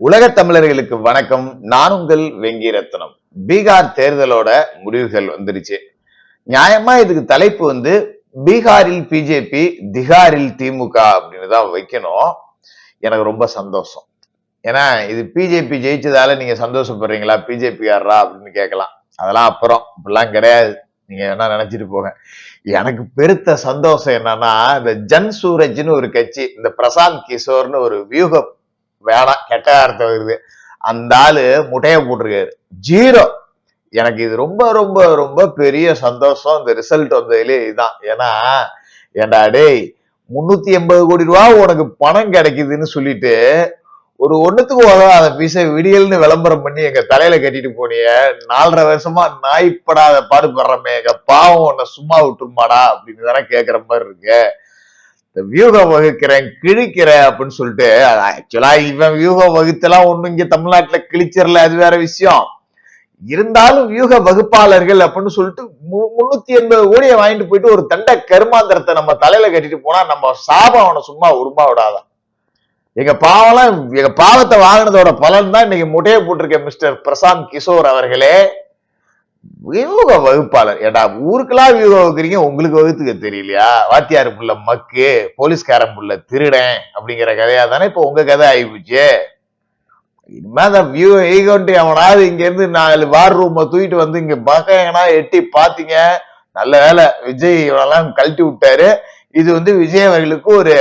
உலக தமிழர்களுக்கு வணக்கம். நான் உங்கள் வெங்கிரத்னம். பீகார் தேர்தலோட முடிவுகள் வந்துருச்சு. நியாயமா இதுக்கு தலைப்பு வந்து பீகாரில் பிஜேபி திகாரில் திமுக அப்படின்னு தான் வைக்கணும். எனக்கு ரொம்ப சந்தோஷம். ஏன்னா இது பிஜேபி ஜெயிச்சதால நீங்க சந்தோஷப்படுறீங்களா? பிஜேபி அப்படின்னு கேட்கலாம். அதெல்லாம் அப்புறம். இப்படிலாம் கிடையாது. நீங்க வேணா நினைச்சிட்டு போங்க. எனக்கு பெருத்த சந்தோஷம் என்னன்னா இந்த ஜன் சூரஜ்னு ஒரு கட்சி இந்த பிரசாந்த் கிஷோர்னு ஒரு வியூக வேணாம் கெட்ட வார்த்தை வருது. அந்த ஆளு முட்டையை போட்டிருக்காரு. ஜீரோ. எனக்கு இது ரொம்ப ரொம்ப ரொம்ப பெரிய சந்தோஷம். இந்த ரிசல்ட் வந்ததுலே இதுதான். ஏன்னா ஏண்டா டேய் முன்னூத்தி எண்பது கோடி ரூபா உனக்கு பணம் கிடைக்குதுன்னு சொல்லிட்டு ஒரு ஒண்ணுத்துக்கு உதவாத பீச விடியல்னு விளம்பரம் பண்ணி எங்க தலையில கட்டிட்டு போனிய நாலரை வருஷமா நாய்ப்படாத பாடுபடுறமே எங்க பாவம் உன்னை சும்மா விட்டுருமாடா அப்படின்னு தானே கேக்குற மாதிரி இருக்கு. இந்த வியூகம் வகுக்கிறேன் கிழிக்கிறேன் அப்படின்னு சொல்லிட்டு ஆக்சுவலா இவன் வியூகம் வகுத்தெல்லாம் ஒண்ணு இங்க தமிழ்நாட்டுல கிழிச்சிடல அது வேற விஷயம். இருந்தாலும் வியூக வகுப்பாளர்கள் அப்படின்னு சொல்லிட்டு மு- முன்னூத்தி எண்பது கோடியை வாங்கிட்டு போயிட்டு ஒரு தண்ட கருமாந்திரத்தை நம்ம தலையில கட்டிட்டு போனா நம்ம சாபம் அவனை சும்மா உருமா விடாதான் எங்க பாவம்லாம் எங்க பாவத்தை வாங்கினதோட பலன் தான் இன்னைக்கு முட்டையை போட்டிருக்க மிஸ்டர் பிரசாந்த் கிஷோர் அவர்களே. வியூக வகுப்பாளர். ஏடா ஊருக்கெல்லாம் வியூக வகுக்கிறீங்க? உங்களுக்கு வகுத்துக்க தெரியலையா? வாத்தியார் புள்ள மக்கு போலீஸ்காரன் புள்ள திருடன் அப்படிங்கிற கதையா தானே இப்போ உங்க கதை ஆயிப்போச்சு. இனிமே அந்த வியூ ஈகோன்ட்டு அவனாவது இங்க இருந்து நாலு வார் ரூமை தூக்கிட்டு வந்து இங்க பக்கங்கனா எட்டி பாத்தீங்க. நல்ல வேலை விஜய் இவனெல்லாம் கழட்டி விட்டாரு. இது வந்து விஜய் அவர்களுக்கு ஒரு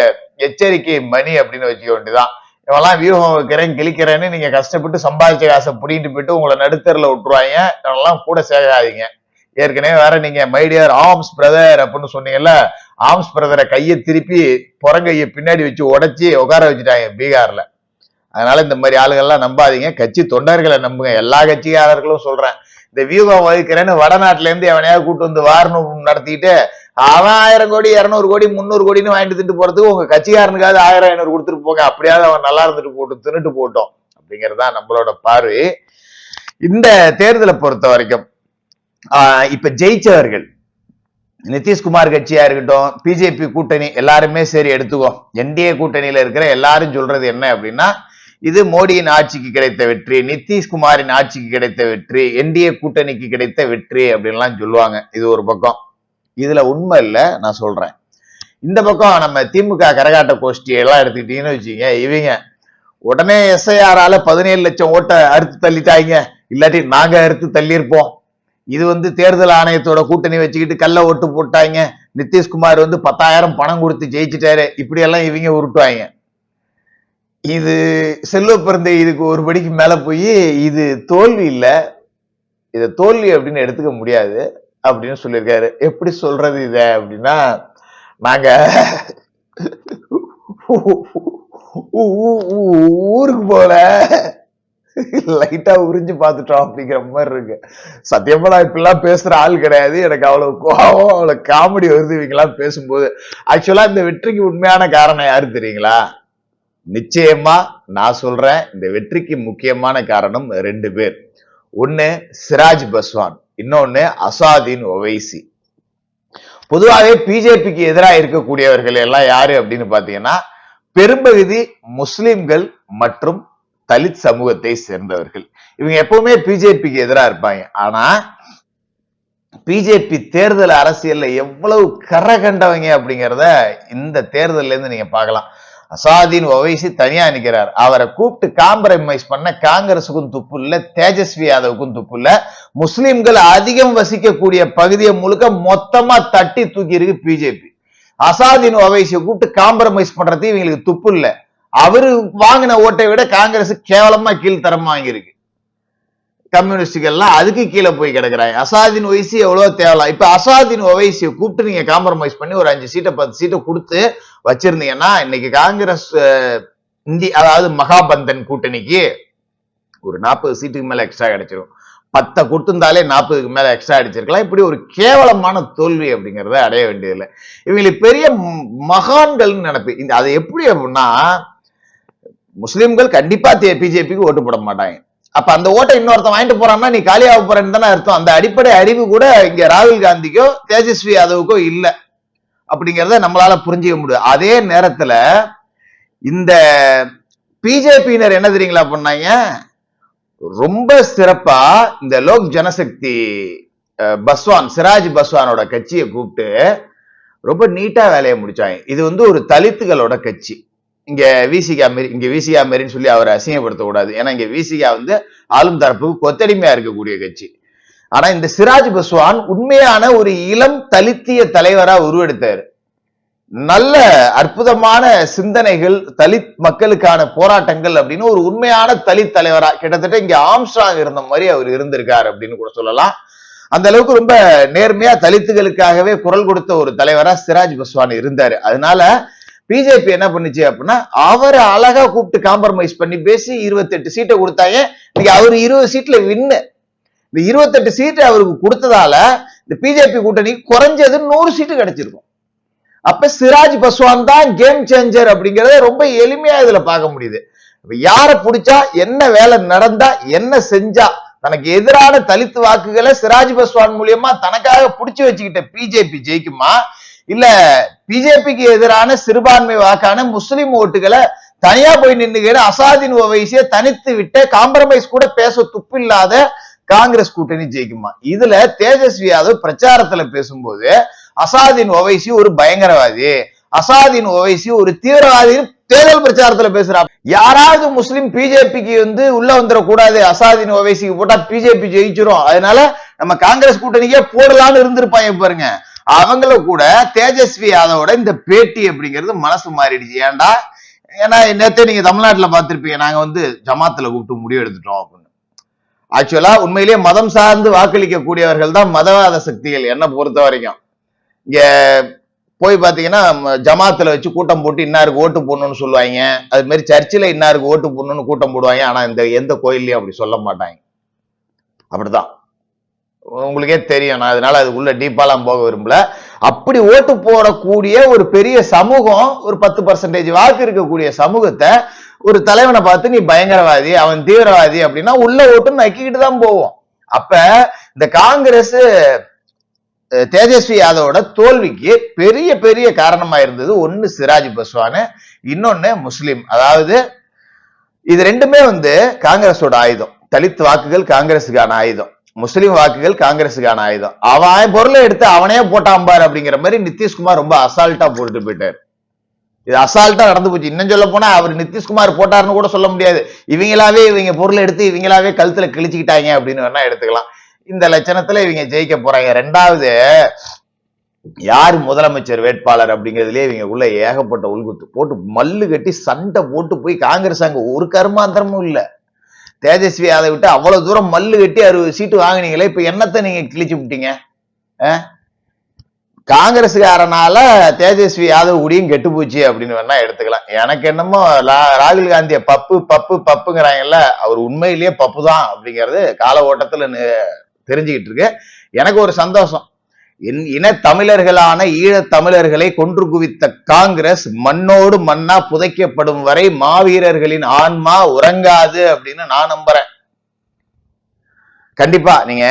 எச்சரிக்கை மணி அப்படின்னு வச்சுக்க வேண்டியதான் இவெல்லாம் வியூகம் வைக்கிறேன் கிழிக்கிறேன்னு நீங்க கஷ்டப்பட்டு சம்பாதிச்ச காசை புடிங்கிட்டு போயிட்டு உங்களை நடுத்தரில் விட்டுருவாங்க. இவனெல்லாம் கூட சேர்க்காதீங்க ஏற்கனவே வேற நீங்க மைடியர் ஆர்ம்ஸ் பிரதர் அப்படின்னு சொன்னீங்கல்ல ஆர்ம்ஸ் பிரதரை கையை திருப்பி புறங்கையை பின்னாடி வச்சு உடச்சி உட்கார வச்சுட்டாங்க பீகார்ல. அதனால இந்த மாதிரி ஆளுகள்லாம் நம்பாதீங்க. கட்சி தொண்டர்களை நம்புங்க. எல்லா கட்சிக்காரர்களும் சொல்றேன். இந்த வியூகம் வகிக்கிறேன்னு வடநாட்டுல இருந்து எவனையாவது கூட்டு வந்து வாரணம் நடத்திட்டு அவன் ஆயிரம் கோடி இருநூறு கோடி முந்நூறு கோடின்னு வாங்கிட்டு திட்டு போறதுக்கு உங்க கட்சிக்காரனுக்காவது ஆயிரம் ஐநூறு கொடுத்துட்டு போங்க. அப்படியாவது அவன் நல்லா இருந்துட்டு போட்டு தின்னுட்டு போட்டோம். அப்படிங்கறதுதான் நம்மளோட பார்வை. இந்த தேர்தலை பொறுத்த வரைக்கும் இப்ப ஜெயிச்சவர்கள் நிதிஷ்குமார் கட்சியா இருக்கட்டும் பிஜேபி கூட்டணி எல்லாருமே சரி எடுத்துக்கோ. என்டிஏ கூட்டணியில இருக்கிற எல்லாரும் சொல்றது என்ன அப்படின்னா இது மோடியின் ஆட்சிக்கு கிடைத்த வெற்றி நிதிஷ்குமாரின் ஆட்சிக்கு கிடைத்த வெற்றி என்டிஏ கூட்டணிக்கு கிடைத்த வெற்றி அப்படின்லாம் சொல்லுவாங்க. இது ஒரு பக்கம். இதுல உண்மை இல்லை நான் சொல்றேன். இந்த பக்கம் நம்ம திமுக கரகாட்ட கோஷ்டி எல்லாம் எடுத்துக்கிட்டீங்கன்னு வச்சுக்கோங்க இவங்க உடனே எஸ்ஐஆரால பதினேழு லட்சம் ஓட்டை அறுத்து தள்ளிட்டாங்க. இல்லாட்டி நாங்க அறுத்து தள்ளியிருப்போம். இது வந்து தேர்தல் ஆணையத்தோட கூட்டணி வச்சுக்கிட்டு கல்ல ஓட்டு போட்டாங்க. நிதிஷ்குமார் வந்து பத்தாயிரம் பணம் கொடுத்து ஜெயிச்சிட்டாரு. இப்படி எல்லாம் இவங்க உருட்டுவாங்க. இது செல்வ பிறந்த இதுக்கு ஒரு படிக்கு மேல போய் இது தோல்வி இல்லை. இதை தோல்வி அப்படின்னு எடுத்துக்க முடியாது. அப்படின்னு சொல்லியிருக்காரு. எப்படி சொல்றது இத அப்படின்னா நாங்க ஊருக்கு போல லைட்டா உறிஞ்சு பார்த்துட்டோம் அப்படிங்கிற மாதிரி இருக்கு. சத்தியமா நான் இப்படிலாம் பேசுற ஆள் கிடையாது. எனக்கு அவ்வளவு கோவம் அவ்வளவு காமெடி வருது இவங்கெல்லாம் பேசும்போது. ஆக்சுவலா இந்த வெற்றிக்கு உண்மையான காரணம் யாரு தெரியுங்களா? நிச்சயமா நான் சொல்றேன் இந்த வெற்றிக்கு முக்கியமான காரணம் ரெண்டு பேர். ஒன்னு சிராஜ் பஸ்வான். இன்னொன்னு அசாதீன் ஒவைசி பொதுவாகவே பிஜேபிக்கு எதிராக இருக்கக்கூடியவர்கள் எல்லாம் யாரு அப்படின்னு பாத்தீங்கன்னா பெரும்பகுதி முஸ்லிம்கள் மற்றும் தலித் சமூகத்தை சேர்ந்தவர்கள். இவங்க எப்பவுமே பிஜேபிக்கு எதிராக இருப்பாங்க. ஆனா பிஜேபி தேர்தல் அரசியல்ல எவ்வளவு கரை கண்டவங்க அப்படிங்கிறத இந்த தேர்தல்ல இருந்து நீங்க பார்க்கலாம். அசாதீன் ஒவைசி தனியா நிக்கிறார். அவரை கூப்பிட்டு காம்ப்ரமைஸ் பண்ண காங்கிரஸுக்கும் துப்பு இல்ல தேஜஸ்வி யாதவுக்கும் துப்பு இல்ல. முஸ்லிம்கள் அதிகம் வசிக்கக்கூடிய பகுதியை முழுக்க மொத்தமா தட்டி தூக்கி இருக்கு பிஜேபி. அசாதீன் ஒவைசியை கூப்பிட்டு காம்ப்ரமைஸ் பண்றது இவங்களுக்கு துப்பு இல்ல. அவரு வாங்கின ஓட்டை விட காங்கிரஸ் கேவலமா கீழ்த்தரமா வாங்கியிருக்கு. கம்யூனிஸ்டுகள்லாம் அதுக்கு கீழே போய் கிடக்குறாங்க. அசாதீன் ஒய்சி எவ்வளோ தேவலாம். இப்போ அசாதீன் ஒவைசியை கூப்பிட்டு நீங்கள் காம்ப்ரமைஸ் பண்ணி ஒரு அஞ்சு சீட்டை பத்து சீட்டை கொடுத்து வச்சிருந்தீங்கன்னா இன்னைக்கு காங்கிரஸ் இந்தி அதாவது மகாபந்தன் கூட்டணிக்கு ஒரு நாற்பது சீட்டுக்கு மேலே எக்ஸ்ட்ரா கிடைச்சிரும். பத்தை கொடுத்துருந்தாலே நாற்பதுக்கு மேலே எக்ஸ்ட்ரா அடிச்சிருக்கலாம். இப்படி ஒரு கேவலமான தோல்வி அப்படிங்கிறத அடைய வேண்டியதில்லை. இவங்களுக்கு பெரிய மகான்கள்னு நினைப்பு. இந்த அதை எப்படி அப்படின்னா முஸ்லீம்கள் கண்டிப்பாக பிஜேபிக்கு ஓட்டு போட மாட்டாங்க. அப்ப அந்த ஓட்டை இன்னொருத்தன் வாங்கிட்டு போறான்னா நீ காலியாக போறேன்னு தானே அர்த்தம். அந்த அடிப்படை அறிவு கூட இங்க ராகுல் காந்திக்கோ தேஜஸ்வி யாதவுக்கோ இல்லை. அப்படிங்கிறத நம்மளால புரிஞ்சுக்க முடியும். அதே நேரத்துல இந்த பிஜேபியினர் என்ன தெரியுங்களா பண்ணாங்க? ரொம்ப சிறப்பா இந்த லோக் ஜனசக்தி பஸ்வான் சிராஜ் பஸ்வானோட கட்சியை கூப்பிட்டு ரொம்ப நீட்டா வேலையை முடிச்சாங்க. இது வந்து ஒரு தலித்துகளோட கட்சி. இங்க விசிகா மாரி இங்க விசிகா மாரின்னு சொல்லி அவரை அசிங்கப்படுத்த கூடாது. ஏன்னா இங்க விசிகா வந்து ஆளும் தரப்புக்கு கொத்தடிமையா இருக்கக்கூடிய கட்சி. ஆனா இந்த சிராஜ் பஸ்வான் உண்மையான ஒரு இளம் தலித்திய தலைவரா உருவெடுத்தாரு. நல்ல அற்புதமான சிந்தனைகள் தலித் மக்களுக்கான போராட்டங்கள் அப்படின்னு ஒரு உண்மையான தலித் தலைவரா கிட்டத்தட்ட இங்க ஆம்ஸ்ட்ராங் இருந்த மாதிரி அவர் இருந்திருக்காரு அப்படின்னு கூட சொல்லலாம். அந்த அளவுக்கு ரொம்ப நேர்மையா தலித்துகளுக்காகவே குரல் கொடுத்த ஒரு தலைவரா சிராஜ் பஸ்வான் இருந்தாரு. அதனால பிஜேபி என்ன பண்ணுச்சு அப்படின்னா அவரை அழகா கூப்பிட்டு காம்ப்ரமைஸ் பண்ணி பேசி இருபத்தெட்டு சீட்டை கொடுத்தாங்க. இன்னைக்கு அவர் இருபது சீட்ல வின்னு இந்த இருபத்தெட்டு சீட்டு அவருக்கு கொடுத்ததால இந்த பிஜேபி கூட்டணிக்கு குறைஞ்சது நூறு சீட்டு கிடைச்சிருக்கும். அப்ப சிராஜ் பஸ்வான் தான் கேம் சேஞ்சர் அப்படிங்கறத ரொம்ப எளிமையா இதுல பார்க்க முடியுது. யாரை பிடிச்சா என்ன வேலை நடந்தா என்ன செஞ்சா தனக்கு எதிரான தலித்து வாக்குகளை சிராஜ் பஸ்வான் மூலியமா தனக்காக பிடிச்சு வச்சுக்கிட்ட பிஜேபி ஜெயிக்குமா? இல்ல பிஜேபிக்கு எதிரான சிறுபான்மை வாக்கான முஸ்லிம் ஓட்டுகளை தனியா போய் நின்னுகிற அசாதின் ஓவைசிய தனித்து விட்ட காம்ப்ரமைஸ் கூட பேச துப்பில்லாத காங்கிரஸ் கூட்டணி ஜெயிக்குமா? இதுல தேஜஸ்வி யாதவ் பிரச்சாரத்துல பேசும்போது அசாதின் ஓவைசி ஒரு பயங்கரவாதி அசாதின் ஓவைசி ஒரு தீவிரவாதி தேர்தல் பிரச்சாரத்துல பேசுறா. யாராவது முஸ்லிம் பிஜேபிக்கு வந்து உள்ள வந்துடக்கூடாது அசாதின் ஓவைசிக்கு போட்டா பிஜேபி ஜெயிச்சிரும். அதனால நம்ம காங்கிரஸ் கூட்டணிக்கே போடலாம்னு இருந்திருப்பாங்க பாருங்க. அவங்கள கூட தேஜஸ்வி யாதவோட இந்த பேட்டி அப்படிங்கிறது மனசு மாறிடுச்சு. ஏன்டா? ஏன்னா நேற்று நீங்க தமிழ்நாட்டுல பார்த்திருப்பீங்க நாங்க வந்து ஜமாத்துல கூப்பிட்டு முடிவு எடுத்துட்டோம் அப்படின்னு. ஆக்சுவலா உண்மையிலேயே மதம் சார்ந்து வாக்களிக்க கூடியவர்கள் தான் மதவாத சக்திகள் என்ன பொறுத்த வரைக்கும். இங்க போய் பாத்தீங்கன்னா ஜமாத்துல வச்சு கூட்டம் போட்டு இன்னாருக்கு ஓட்டு போடணும்னு சொல்லுவாங்க. அது மாதிரி சர்ச்சில் இன்னாருக்கு ஓட்டு போடணும்னு கூட்டம் போடுவாங்க. ஆனா இந்த எந்த கோயில்லையும் அப்படி சொல்ல மாட்டாங்க. அப்படிதான். உங்களுக்கே தெரியும். நான் அதனால அது உள்ள டீப்பாலாம் போக விரும்பல. அப்படி ஓட்டு போடக்கூடிய ஒரு பெரிய சமூகம் ஒரு பத்து பர்சன்டேஜ் வாக்கு இருக்கக்கூடிய சமூகத்தை ஒரு தலைவனை பார்த்து நீ பயங்கரவாதி அவன் தீவிரவாதி அப்படின்னா உள்ள ஓட்டு நக்கிக்கிட்டு தான் போவோம். அப்ப இந்த காங்கிரஸ் தேஜஸ்வி யாதவோட தோல்விக்கு பெரிய பெரிய காரணமா இருந்தது ஒன்னு சிராஜ் பஸ்வானு இன்னொன்னு முஸ்லீம். அதாவது இது ரெண்டுமே வந்து காங்கிரஸோட ஆயுதம். தலித் வாக்குகள் காங்கிரஸுக்கான ஆயுதம். முஸ்லீம் வாக்குகள் காங்கிரஸுக்கான ஆயுதம். அவன் பொருளை எடுத்து அவனே போட்டான் பாரு அப்படிங்கிற மாதிரி நிதிஷ்குமார் ரொம்ப அசால்ட்டா போட்டுட்டு போயிட்டாரு. இது அசால்ட்டா நடந்து போச்சு. இன்னும் சொல்ல போனா அவர் நிதிஷ்குமார் போட்டாருன்னு கூட சொல்ல முடியாது. இவங்களாவே இவங்க பொருளை எடுத்து இவங்களாவே கழுத்துல கிழிச்சுக்கிட்டாங்க அப்படின்னு வேணா எடுத்துக்கலாம். இந்த லட்சணத்துல இவங்க ஜெயிக்க போறாங்க. ரெண்டாவது யார் முதலமைச்சர் வேட்பாளர் அப்படிங்கிறதுலயே இவங்க உள்ள ஏகப்பட்ட உள்குத்து போட்டு மல்லு கட்டி சண்டை போட்டு போய் காங்கிரஸ் அங்க ஒரு கருமாந்திரமும் இல்ல. தேஜஸ்வி அதை விட்டு அவ்வளவு தூரம் மல்லு கட்டி அறுபது சீட்டு வாங்குனீங்களே இப்ப என்னத்தை நீங்க கிழிச்சு விட்டீங்க? அஹ்? காங்கிரஸ்காரனால தேஜஸ்வி யாதவ் கூடியும் கெட்டு போச்சு அப்படின்னு வேணா எடுத்துக்கலாம். எனக்கு என்னமோ ராகுல் காந்திய பப்பு பப்பு பப்புங்கிறாங்கல்ல அவர் உண்மையிலேயே பப்பு தான் அப்படிங்கிறது கால ஓட்டத்துல தெரிஞ்சுக்கிட்டு இருக்கு. எனக்கு ஒரு சந்தோஷம். இனத்தமிழர்களான ஈழத்தமிழர்களை கொன்று குவித்த காங்கிரஸ் மண்ணோடு மண்ணா புதைக்கப்படும் வரை மாவீரர்களின் ஆன்மா உறங்காது அப்படின்னு நான் நம்புறேன். கண்டிப்பா நீங்க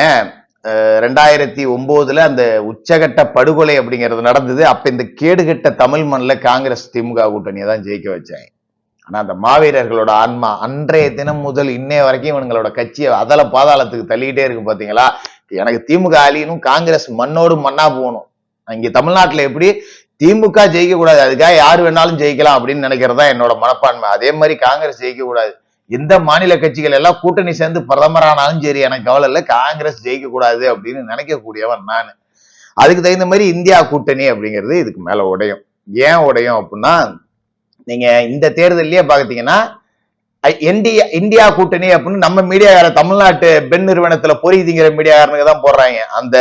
ரெண்டாயிரத்தி ஒன்பதுல அந்த உச்சகட்ட படுகொலை அப்படிங்கிறது நடந்தது. அப்ப இந்த கேடுகட்ட தமிழ் மண்ணில் காங்கிரஸ் திமுக கூட்டணியை தான் ஜெயிக்க வச்சாங்க. ஆனா அந்த மாவீரர்களோட ஆன்மா அன்றைய தினம் முதல் இன்னைய வரைக்கும் இவங்களோட கட்சியை அதல பாதாளத்துக்கு தள்ளிக்கிட்டே இருக்கு பாத்தீங்களா? எனக்கு திமுக அழியணும் காங்கிரஸ் மண்ணோடு மண்ணா போகணும். இங்க தமிழ்நாட்டுல எப்படி திமுக ஜெயிக்க கூடாது அதுக்காக யார் வேணாலும் ஜெயிக்கலாம் அப்படின்னு நினைக்கிறதா என்னோட மனப்பான்மை. அதே மாதிரி காங்கிரஸ் ஜெயிக்க கூடாது. எந்த மாநில கட்சிகள் எல்லாம் கூட்டணி சேர்ந்து பிரதமரானாலும் சரி எனக்கு கவலை இல்லை காங்கிரஸ் ஜெயிக்க கூடாது அப்படின்னு நினைக்கக்கூடியவன் நான். அதுக்கு தகுந்த மாதிரி இந்தியா கூட்டணி அப்படிங்கிறது இதுக்கு மேல உடையும். ஏன் உடையும் அப்படின்னா நீங்க இந்த தேர்தலையே பாத்தீங்கன்னா இந்தியா இந்தியா கூட்டணி அப்படின்னு நம்ம மீடியாக்கார தமிழ்நாட்டு பெண் நிறுவனத்துல பொறிதிங்கிற மீடியாக்காரனுக்கு தான் போடுறாங்க. அந்த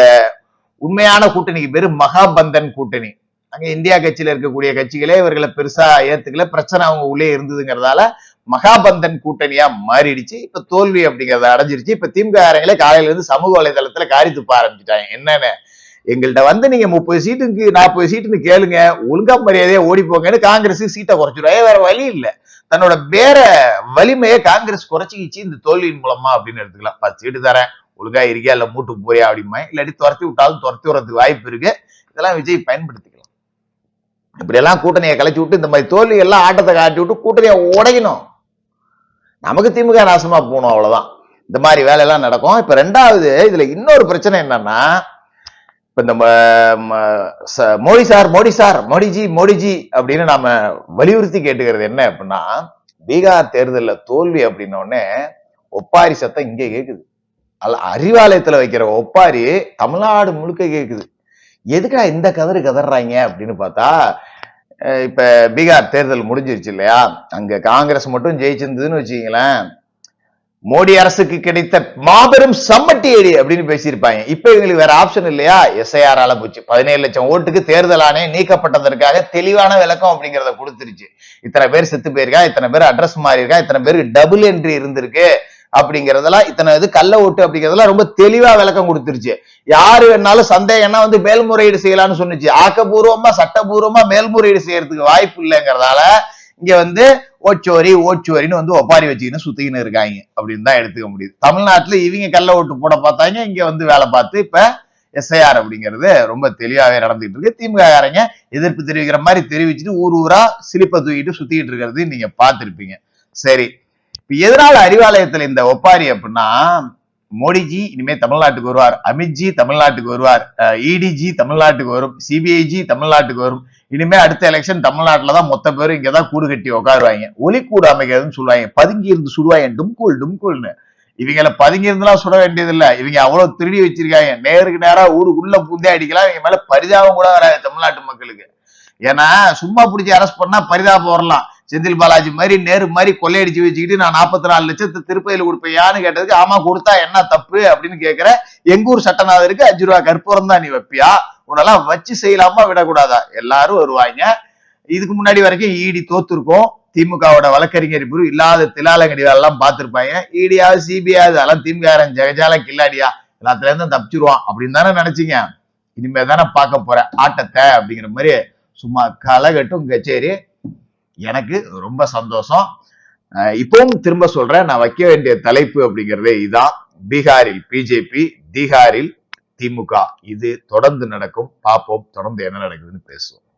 உண்மையான கூட்டணிக்கு பேரு மகாபந்தன் கூட்டணி. அங்க இந்தியா கட்சியில இருக்கக்கூடிய கட்சிகளே இவர்களை பெருசா ஏத்துக்கல. பிரச்சனை அவங்க உள்ளே இருந்ததுங்கிறதால மகாபந்தன் கூட்டணியா மாறிடுச்சு. இப்ப தோல்வி அப்படிங்கறத அடைஞ்சிருச்சு. இப்ப திமுக காரங்களே காலையில இருந்து சமூக வலைதளத்துல காரி துப்ப ஆரம்பிச்சுட்டாங்க. என்னன்னு? எங்கள்கிட்ட வந்து நீங்க முப்பது சீட்டுக்கு நாற்பது சீட்டுன்னு கேளுங்க. ஒழுங்கா மரியாதையா ஓடி போங்கன்னு காங்கிரஸ் சீட்டை குறைச்சிடும் வேற வழி இல்லை. தன்னோட பேர வலிமையை காங்கிரஸ் குறைச்சிக்கிச்சு இந்த தோல்வியின் மூலமா அப்படின்னு எடுத்துக்கலாம். பத்து சீட்டு தரேன் ஒழுங்கா இருக்கியா இல்ல மூட்டுக்கு போயா அப்படிமா இல்லாட்டி துரத்தி விட்டாலும் துரத்தி விடுறதுக்கு வாய்ப்பு இருக்கு. இதெல்லாம் விஜய் பயன்படுத்திக்கலாம். இப்படி எல்லாம் கூட்டணியை கலைச்சி விட்டு இந்த மாதிரி தோல்வி எல்லாம் ஆட்டத்தை காட்டி விட்டு கூட்டணியை உடையணும் நமக்கு திமுக நாசமா போகணும் அவ்வளவுதான். இந்த மாதிரி வேலையெல்லாம் நடக்கும். இப்ப ரெண்டாவது இதுல இன்னொரு பிரச்சனை என்னன்னா இப்ப இந்த ம- ச- மோடி சார் மோடி சார் மோடிஜி மோடிஜி அப்படின்னு நாம வலியுறுத்தி கேட்டுக்கிறது என்ன அப்படின்னா பீகார் தேர்தலில் தோல்வி அப்படின்னோடனே ஒப்பாரி சத்தம் இங்கே கேட்குது அல்ல அறிவாலயத்துல வைக்கிற ஒப்பாரி தமிழ்நாடு முழுக்க கேட்குது எதுக்கா இந்த கதறு கதறாங்க அப்படின்னு பார்த்தா இப்போ இப்ப பீகார் தேர்தல் முடிஞ்சிருச்சு இல்லையா? அங்க காங்கிரஸ் மட்டும் ஜெயிச்சிருந்ததுன்னு வச்சுக்கீங்களேன். மோடி அரசுக்கு கிடைத்த மாபெரும் சம்மட்டி ஏடி அப்படின்னு பேசியிருப்பாங்க. இப்ப இவங்களுக்கு வேற ஆப்ஷன் இல்லையா? எஸ்ஐஆர் ஆல போச்சு. பதினேழு லட்சம் ஓட்டுக்கு தேர்தல் ஆணையம் நீக்கப்பட்டதற்காக தெளிவான விளக்கம் அப்படிங்கிறத கொடுத்துருச்சு. இத்தனை பேர் செத்து போயிருக்கா? இத்தனை பேர் அட்ரஸ் மாறி இருக்கா இத்தனை பேர் டபுள் என்ட்ரி இருந்திருக்கு அப்படிங்கறதெல்லாம் இத்தனை இது கள்ள ஓட்டு அப்படிங்கறதெல்லாம் ரொம்ப தெளிவா விளக்கம் கொடுத்துருச்சு. யாரு வேணாலும் சந்தேகம்னா வந்து மேல்முறையீடு செய்யலாம்னு சொன்னுச்சு. ஆக்கப்பூர்வமா சட்டப்பூர்வமா மேல்முறையீடு செய்யறதுக்கு வாய்ப்பு இல்லைங்கிறதால இங்க வந்து ஓச்சோரி ஓச்சோரின்னு வந்து ஒப்பாரி வச்சுக்கின்னு சுத்திக்கின்னு இருக்காங்க. அப்படின்னு தான் எடுத்துக்க முடியுது. தமிழ்நாட்டுல இவங்க கல்ல ஓட்டு போட பார்த்தாங்க இங்க வந்து வேலை பார்த்து இப்ப எஸ்ஐஆர் அப்படிங்கிறது ரொம்ப தெளிவாகவே நடந்துகிட்டு இருக்கு. திமுக காரங்க எதிர்ப்பு தெரிவிக்கிற மாதிரி தெரிவிச்சுட்டு ஊர் ஊரா சிலிப்பை தூக்கிட்டு சுத்திக்கிட்டு இருக்கிறது நீங்க பார்த்துருப்பீங்க. சரி இப்ப எதனால அறிவாலயத்துல இந்த ஒப்பாரி அப்படின்னா மோடிஜி இனிமே தமிழ்நாட்டுக்கு வருவார் அமித்ஜி தமிழ்நாட்டுக்கு வருவார் இடிஜி தமிழ்நாட்டுக்கு வரும் சிபிஐஜி தமிழ்நாட்டுக்கு வரும். இனிமே அடுத்த எலெக்ஷன் தமிழ்நாட்டுல தான் மொத்த பேரும் இங்கதான் கூடு கட்டி உட்காருவாங்க ஒலிக்கூடு அமைக்கிறதுன்னு சொல்லுவாங்க. பதுங்கி இருந்து சுடுவாங்க. டும்கூல் டும்கூல்னு. இவங்கள பதுங்கி இருந்தெல்லாம் சுட வேண்டியது இவங்க அவ்வளவு திருடி வச்சிருக்காங்க. நேருக்கு நேரா ஊருக்குள்ள பூந்தே அடிக்கலாம். இவங்க மேல பரிதாபம் கூட வராது தமிழ்நாட்டு மக்களுக்கு. ஏன்னா சும்மா பிடிச்சி அரெஸ்ட் பண்ணா பரிதாபம் வரலாம். செந்தில் பாலாஜி மாதிரி நேரு மாதிரி கொள்ளையடிச்சு வச்சுக்கிட்டு நான் நாற்பத்தி நாலு லட்சத்தை திருப்பதியில் கொடுப்பையான்னு கேட்டதுக்கு ஆமா கொடுத்தா என்ன தப்பு அப்படின்னு கேட்கிற எங்க ஊர் சட்டநாதருக்கு அஞ்சு ரூபா கற்பூரம் தான் நீ வைப்பியா? உன்னெல்லாம் வச்சு செய்யலாமா விடக்கூடாதா? எல்லாரும் வருவாங்க. இதுக்கு முன்னாடி வரைக்கும் ஈடி தோத்துருக்கோம். திமுகவோட வழக்கறிஞர் பிரிவு இல்லாத திலாலங்கடி எல்லாம் பார்த்துருப்பாங்க ஈடியாவது சிபிஐ அதெல்லாம் திமுக ஜெகஜால கில்லாடியா? எல்லாத்துல இருந்தும் தப்பிச்சிருவான் அப்படின்னு தானே நினைச்சீங்க. இனிமே தானே பார்க்க போற ஆட்டத்தை அப்படிங்கிற மாதிரி சும்மா கலகட்டும் கச்சேரி. எனக்கு ரொம்ப சந்தோஷம். அஹ் இப்பவும் திரும்ப சொல்றேன் நான் வைக்க வேண்டிய தலைப்பு அப்படிங்கறதே இதான். பீகாரில் பிஜேபி பீகாரில் திமுக. இது தொடர்ந்து நடக்கும். பார்ப்போம் தொடர்ந்து என்ன நடக்குதுன்னு பேசுவோம்.